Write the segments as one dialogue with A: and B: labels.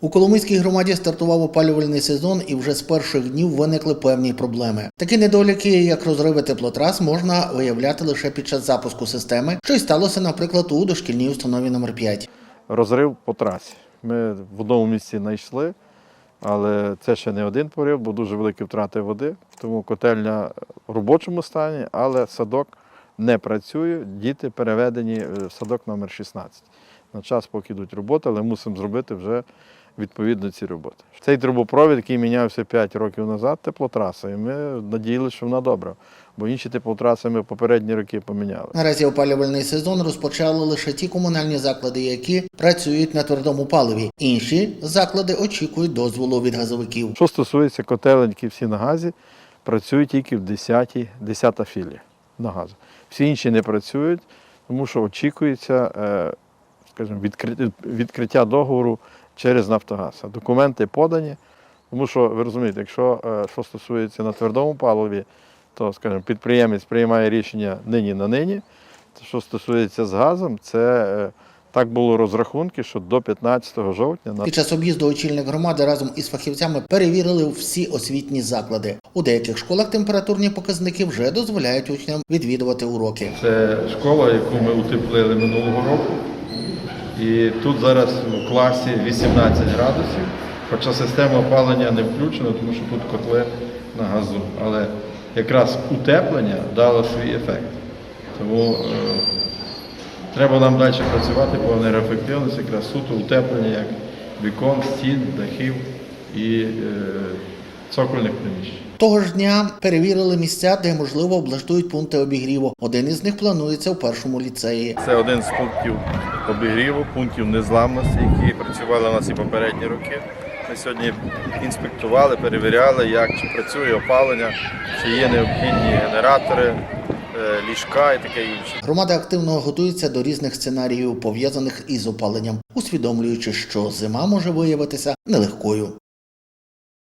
A: У Коломийській громаді стартував опалювальний сезон, і вже з перших днів виникли певні проблеми. Такі недоліки, як розриви теплотрас, можна виявляти лише під час запуску системи, що й сталося, наприклад, у дошкільній установі номер 5
B: розрив по трасі. Ми в одному місці знайшли, але це ще не один порив, бо дуже великі втрати води. Тому котельня в робочому стані, але садок не працює. Діти переведені в садок номер 16. На час, поки йдуть роботи, але мусимо зробити вже відповідно ці роботи. Цей трубопровід, який мінявся 5 років назад, теплотраса, і ми надіялися, що вона добра, бо інші теплотраси ми попередні роки поміняли.
A: Наразі опалювальний сезон розпочали лише ті комунальні заклади, які працюють на твердому паливі. Інші заклади очікують дозволу від газовиків.
B: Що стосується котелень, які всі на газі, працюють тільки в 10-й, 10 філія на газу. Всі інші не працюють, тому що очікується е, скажімо, відкри- відкриття договору через Нафтогаз. Документи подані, тому що ви розумієте, якщо е, що стосується на твердому паливі, то скажімо, підприємець приймає рішення нині на нині. Що стосується з газом, це е, так було розрахунки, що до 15 жовтня на
A: Під час об'їзду очільник громади разом із фахівцями перевірили всі освітні заклади. У деяких школах температурні показники вже дозволяють учням відвідувати уроки.
B: Це школа, яку ми утеплили минулого року. І тут зараз в класі 18 градусів, хоча система опалення не включена, тому що тут котли на газу. Але якраз утеплення дало свій ефект. Тому е, треба нам далі працювати по енергоефективності, якраз суто утеплення як вікон, стін, дахів і е, цокольних приміщень.
A: Того ж дня перевірили місця, де можливо облаштують пункти обігріву. Один із них планується в першому ліцеї.
C: Це один з пунктів обігріву, пунктів незламності, які працювали у нас і попередні роки. Ми сьогодні інспектували, перевіряли, як чи працює опалення, чи є необхідні генератори, е, ліжка і таке інше.
A: Громада активно готується до різних сценаріїв, пов'язаних із опаленням, усвідомлюючи, що зима може виявитися нелегкою.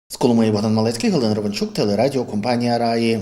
A: З Коломиї Богдан Малецький, Галина Рованчук телерадіо компанія Раї.